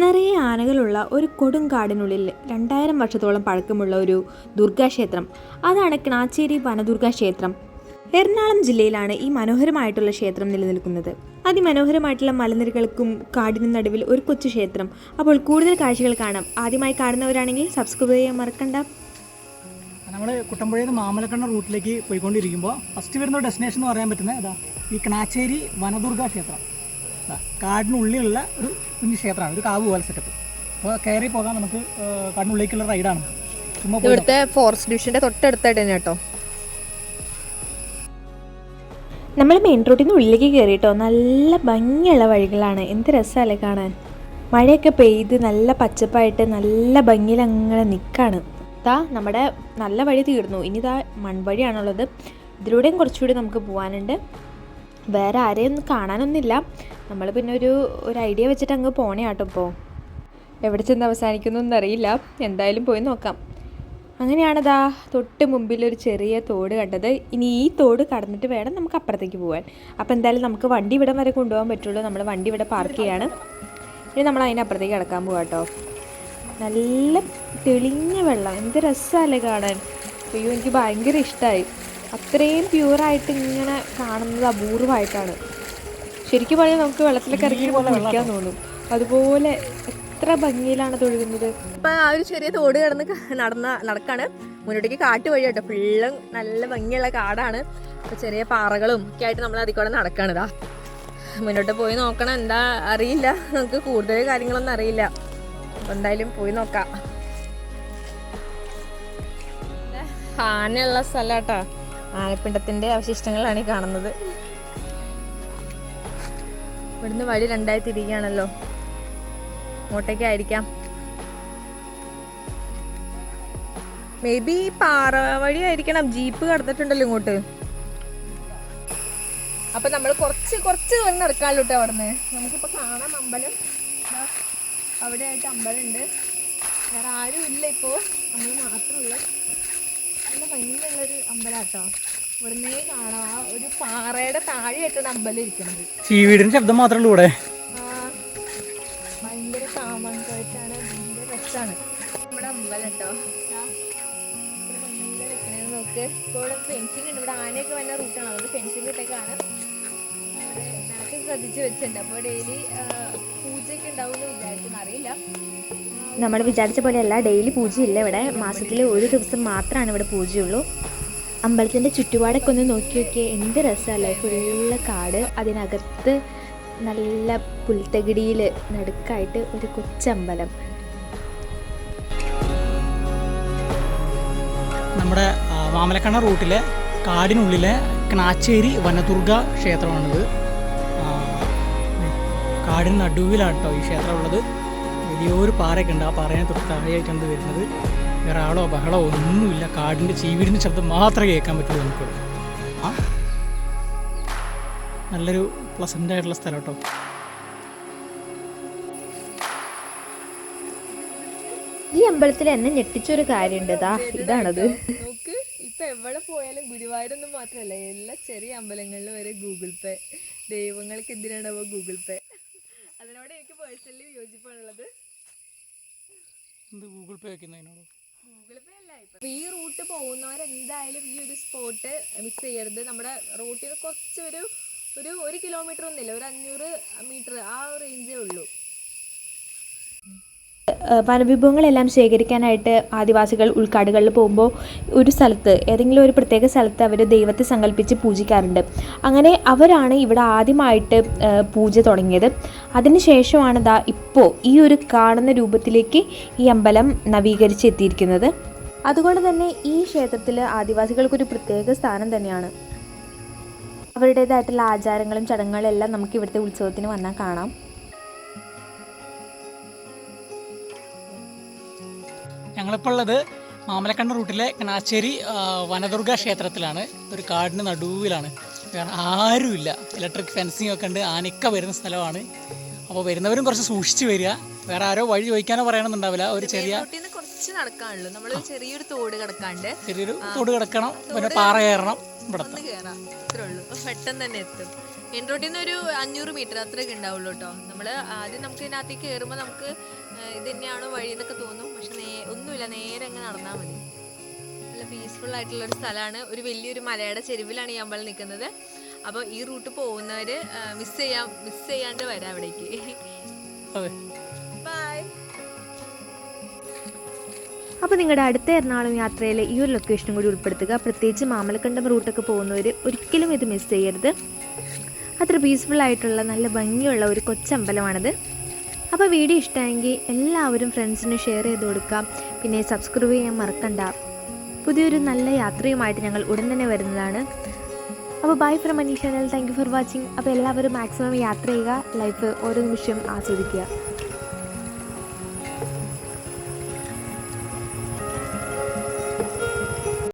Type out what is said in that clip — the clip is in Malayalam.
നിറയെ ആനകളുള്ള ഒരു കൊടുങ്കാടിനുള്ളിൽ രണ്ടായിരം വർഷത്തോളം പഴക്കമുള്ള ഒരു ദുർഗാക്ഷേത്രം. അതാണ് കിണാച്ചേരി വനദുർഗാ ക്ഷേത്രം. എറണാകുളം ജില്ലയിലാണ് ഈ മനോഹരമായിട്ടുള്ള ക്ഷേത്രം നിലനിൽക്കുന്നത്. അതിമനോഹരമായിട്ടുള്ള മലനിരകൾക്കും കാടിനും നടുവിൽ ഒരു കൊച്ചു ക്ഷേത്രം. അപ്പോൾ കൂടുതൽ കാഴ്ചകൾ കാണാം. ആദ്യമായി കാണുന്നവരാണെങ്കിൽ സബ്സ്ക്രൈബ് ചെയ്യാൻ മറക്കണ്ട. നമ്മൾ കുട്ടമ്പുഴയിൽ നിന്ന് മാമലക്കണ്ണ റൂട്ടിലേക്ക് പോയിക്കൊണ്ടിരിക്കുമ്പോൾ ഫസ്റ്റ് വരുന്ന ഡെസ്റ്റിനേഷൻ എന്ന് പറയാൻ പറ്റുന്നത് ഈ കണാച്ചേരി വനദുർഗാ ക്ഷേത്രം. കാടിനുള്ളിലുള്ള ഒരു കുഞ്ഞു ക്ഷേത്രമാണ്. ഒരു കാവ് പോലെ സെറ്റപ്പ് അപ്പോൾ കയറി പോകാൻ നമുക്ക് കാടിനുള്ളിലേക്കുള്ള റൈഡാണ് ഇവിടുത്തെ ഫോറസ്റ്റ് ഡിവിഷന്റെ തൊട്ടടുത്തായിട്ട് തന്നെ കേട്ടോ. നമ്മൾ മെയിൻ റോഡിൽ നിന്ന് ഉള്ളിലേക്ക് കയറിയിട്ടോ നല്ല ഭംഗിയുള്ള വഴികളാണ്. എന്ത് രസമല്ലേ കാണാൻ. മഴയൊക്കെ പെയ്ത് നല്ല പച്ചപ്പായിട്ട് നല്ല ഭംഗിയിൽ അങ്ങനെ നിൽക്കാണ് ഇതാ നമ്മുടെ നല്ല വഴി തീർന്നു. ഇനി ഇതാ മൺവഴിയാണുള്ളത്. ഇതിലൂടെയും കുറച്ചുകൂടി നമുക്ക് പോകാനുണ്ട് വേറെ ആരെയും കാണാനൊന്നുമില്ല. നമ്മൾ പിന്നെ ഒരു ഒരു ഐഡിയ വെച്ചിട്ട് അങ്ങ് പോണേ ആട്ടോ ഇപ്പോൾ എവിടെ ചെന്ന് അവസാനിക്കുന്നു എന്നറിയില്ല. എന്തായാലും പോയി നോക്കാം. അങ്ങനെയാണതാ തൊട്ട് മുമ്പിൽ ഒരു ചെറിയ തോട് കണ്ടത്. ഇനി ഈ തോട് കടന്നിട്ട് വേണം നമുക്ക് അപ്പുറത്തേക്ക് പോകാൻ അപ്പോൾ എന്തായാലും നമുക്ക് വണ്ടി ഇവിടം വരെ കൊണ്ടുപോകാൻ പറ്റുള്ളൂ. നമ്മൾ വണ്ടി ഇവിടെ പാർക്ക് ചെയ്യാണ്. ഇനി നമ്മൾ അതിനപ്പുറത്തേക്ക് കിടക്കാൻ പോകാം കേട്ടോ. നല്ല തെളിഞ്ഞ വെള്ളം. എന്ത് രസമല്ലേ കാണാൻ. അയ്യോ എനിക്ക് ഭയങ്കര ഇഷ്ടമായി അത്രയും പ്യൂറായിട്ട് ഇങ്ങനെ കാണുന്നത് അപൂർവമായിട്ടാണ്. ശരിക്കും പറഞ്ഞാൽ നമുക്ക് വെള്ളത്തിലൊക്കെ ഇറങ്ങി പോലെ നിൽക്കാൻ തോന്നും. അതുപോലെ എത്ര ഭംഗിയിലാണ് തൊഴുകുന്നത് ഇപ്പൊ ആ ഒരു ചെറിയ തോട് കടന്ന് നടന്ന നടക്കാണ്. മുന്നോട്ടേക്ക് കാട്ട് വഴി കേട്ടോ. ഫുള്ളും നല്ല ഭംഗിയുള്ള കാടാണ്. അപ്പൊ ചെറിയ പാറകളും ഒക്കെ ആയിട്ട് നമ്മൾ അതിക്കൂടെ കൂടെ നടക്കാണിതാ മുന്നോട്ട് പോയി നോക്കണം. എന്താ അറിയില്ല. നമുക്ക് കൂടുതൽ കാര്യങ്ങളൊന്നും അറിയില്ല. അപ്പൊ എന്തായാലും പോയി നോക്കാം. ആനയുള്ള സ്ഥലം ആനപ്പിണ്ടത്തിന്റെ അവശിഷ്ടങ്ങളാണ് ഈ കാണുന്നത്. ഇവിടുന്ന് വഴി രണ്ടായി തിരികെയാണല്ലോ അങ്ങോട്ടേക്കായിരിക്കാം മേ ബി പാറ വഴി ആയിരിക്കണം. ജീപ്പ് കടന്നിട്ടുണ്ടല്ലോ ഇങ്ങോട്ട്. അപ്പൊ നമ്മൾ കുറച്ച് കുറച്ച് ദൂരം നടക്കാമല്ലോ കേട്ടോ അവിടുന്ന്. നമുക്കിപ്പോ കാണാം അമ്പലം. അവിടെ ആയിട്ട് അമ്പലം ഉണ്ട് വേറെ ആരും ഇല്ല ഇപ്പോ. നമ്മൾ മാത്രമുള്ള നല്ല ഭംഗിയുള്ളൊരു അമ്പലാട്ടോ. ഇവിടുന്നേ കാണാം. ആ ഒരു പാറയുടെ താഴെയായിട്ടാണ് അമ്പലം ഇരിക്കുന്നത്. ചീവീടിന്റെ ശബ്ദം മാത്രമേ ഉള്ളൂ ഇവിടെ. ഭയങ്കര കാമായിട്ടാണ് ഭയങ്കര രസാണ്. നമ്മുടെ അമ്പലം കേട്ടോ നോക്ക് ഇവിടെ ഫെൻസിങ് ഉണ്ട്. ഇവിടെ ആനയൊക്കെ വന്ന റൂട്ടാണ് അതുകൊണ്ട് ഫെൻസിങ് ഇട്ടേക്കാണ്. നാട്ടിൽ ശ്രദ്ധിച്ച് വെച്ചിട്ടുണ്ട്. അപ്പോൾ ഡെയിലി പൂജയൊക്കെ ഉണ്ടാവും എന്ന് വിചാരിക്കുന്നു അറിയില്ല നമ്മൾ വിചാരിച്ച പോലെയല്ല ഡെയിലി പൂജയില്ല ഇവിടെ. മാസത്തിൽ ഒരു ദിവസം മാത്രമാണ് ഇവിടെ പൂജയുള്ളൂ. അമ്പലത്തിന്റെ ചുറ്റുപാടൊക്കെ ഒന്ന് നോക്കി നോക്കിയാൽ എന്ത് രസമല്ലേ? ഫുള്ള് കാട് അതിനകത്ത് നല്ല പുൽത്തകിടിയിൽ നടുക്കായിട്ട് ഒരു കൊച്ചമ്പലം. നമ്മുടെ വാമലക്കണ മാമലക്കണ്ണ റൂട്ടിലെ കാടിനുള്ളിലെ കണാച്ചേരി വനദുർഗ ക്ഷേത്രമാണിത് കാടിന് നടുവിലാണ് കേട്ടോ ഈ ക്ഷേത്രം ഉള്ളത് വലിയൊരു പാറയൊക്കെ ഉണ്ട്. ആ പാറയെ തൊട്ട് താഴെയായിട്ടാണ് വരുന്നത്. വേറെ ആളോ ബഹളോ ഒന്നുമില്ല. കാടിന്റെ ചീവിടിന്റെ ശബ്ദം മാത്രമേ കേൾക്കാൻ പറ്റുള്ളൂ നമുക്ക്. നല്ലൊരു പ്ലസന്റ് ആയിട്ടുള്ള സ്ഥലം കേട്ടോ. ഈ അമ്പലത്തിൽ എന്നെ ഞെട്ടിച്ചൊരു കാര്യമുണ്ട്. ഇതാ ഇതാണത്. നോക്ക് ഇപ്പൊ എവിടെ പോയാലും ഗുരുവായൂരൊന്നും മാത്രമല്ല എല്ലാ ചെറിയ അമ്പലങ്ങളിലും വരെ ഗൂഗിൾ പേ. ദൈവങ്ങൾക്ക് എന്തിനാണ് ഗൂഗിൾ പേ? അതിനോട് എനിക്ക് പേഴ്സണലി വിയോജിപ്പാണുള്ളത് ഗൂഗിൾ പേ വെക്കുന്നതിനോട്? ഈ റൂട്ട് പോകുന്നവരെന്തായാലും ഈ ഒരു സ്പോട്ട് മിസ് ചെയ്യരുത്. നമ്മുടെ റൂട്ടിൽ കുറച്ചൊരു ഒരു ഒരു കിലോമീറ്റർ ഒന്നുമില്ല ഒരു അഞ്ഞൂറ് മീറ്റർ ആ റേഞ്ചേ ഉള്ളൂ. വനവിഭവങ്ങളെല്ലാം ശേഖരിക്കാനായിട്ട് ആദിവാസികൾ ഉൾക്കാടുകളിൽ പോകുമ്പോൾ ഒരു സ്ഥലത്ത് ഏതെങ്കിലും ഒരു പ്രത്യേക സ്ഥലത്ത് അവർ ദൈവത്തെ സങ്കല്പിച്ച് പൂജിക്കാറുണ്ട്. അങ്ങനെ അവരാണ് ഇവിടെ ആദ്യമായിട്ട് പൂജ തുടങ്ങിയത്. അതിനുശേഷമാണ് ദാ ഇപ്പോൾ ഈ ഒരു കാണുന്ന രൂപത്തിലേക്ക് ഈ അമ്പലം നവീകരിച്ച് നവീകരിച്ചെത്തിയിരിക്കുന്നത് അതുകൊണ്ട് തന്നെ ഈ ക്ഷേത്രത്തിൽ ആദിവാസികൾക്കൊരു പ്രത്യേക സ്ഥാനം തന്നെയാണ്. അവരുടേതായിട്ടുള്ള ആചാരങ്ങളും ചടങ്ങുകളും എല്ലാം നമുക്ക് ഇവിടുത്തെ ഉത്സവത്തിന് വന്നാൽ കാണാം. ഞങ്ങളിപ്പോൾ ഉള്ളത് മാമലക്കണ്ണ റൂട്ടിലെ കണാശ്ശേരി വനദുർഗ ക്ഷേത്രത്തിലാണ്. ഒരു കാടിന് നടുവിലാണ്. കാരണം ആരുമില്ല. ഇലക്ട്രിക് ഫെൻസിങ് ഒക്കെ ഉണ്ട്. ആനക്ക വരുന്ന സ്ഥലമാണ്. അപ്പോൾ വരുന്നവരും കുറച്ച് സൂക്ഷിച്ച് വരിക. വേറെ ആരോ വഴി ചോദിക്കാനോ പറയണമെന്നുണ്ടാവില്ല ഒരു ചെറിയ കുറച്ച് നടക്കാനുള്ളൂ. നമ്മൾ ചെറിയൊരു തോട് കിടക്കാണ്ട്. ചെറിയൊരു തോട് കിടക്കണം. പിന്നെ പാറ കയറണം. ഇവിടെ പെട്ടെന്ന് തന്നെ എത്തും. മെയിൻ റോഡിൽ നിന്ന് ഒരു അഞ്ഞൂറ് മീറ്റർ അത്രയൊക്കെ ഉണ്ടാവുള്ളൂ കേട്ടോ. നമ്മൾ ആദ്യം നമുക്ക് ഇതിനകത്തേക്ക് കയറുമ്പോൾ നമുക്ക് ഇത് തന്നെയാണോ വഴി എന്നൊക്കെ തോന്നും. പക്ഷെ നേ ഒന്നുമില്ല നേരെ അങ്ങ് നടന്നാൽ മതി. നല്ല പീസ്ഫുൾ ആയിട്ടുള്ള ഒരു സ്ഥലമാണ്. ഒരു വലിയൊരു മലയുടെ ചെരുവിലാണ് ഈ അമ്പലം നിൽക്കുന്നത്. അപ്പോൾ ഈ റൂട്ട് പോകുന്നവർ മിസ് ചെയ്യാം മിസ് ചെയ്യാണ്ട് വരാം അവിടേക്ക്. ബൈ അപ്പോൾ നിങ്ങളുടെ അടുത്ത എറണാകുളം യാത്രയിൽ ഈ ഒരു ലൊക്കേഷനും കൂടി ഉൾപ്പെടുത്തുക. പ്രത്യേകിച്ച് മാമലക്കണ്ടം റൂട്ടൊക്കെ പോകുന്നവർ ഒരിക്കലും ഇത് മിസ് ചെയ്യരുത്. അത്ര പീസ്ഫുൾ ആയിട്ടുള്ള നല്ല ഭംഗിയുള്ള ഒരു കൊച്ചമ്പലമാണിത്. അപ്പോൾ വീഡിയോ ഇഷ്ടമായെങ്കിൽ എല്ലാവരും ഫ്രണ്ട്സിന് ഷെയർ ചെയ്ത് കൊടുക്കാം പിന്നെ സബ്സ്ക്രൈബ് ചെയ്യാൻ മറക്കണ്ട. പുതിയൊരു നല്ല യാത്രയുമായിട്ട് ഞങ്ങൾ ഉടൻ തന്നെ വരുന്നതാണ്. അപ്പോൾ bye from Manish channel thank you for watching അപ്പോൾ എല്ലാവരും മാക്സിമം യാത്ര ചെയ്യുക. ലൈഫ് ഓരോ നിമിഷം ആസ്വദിക്കുക.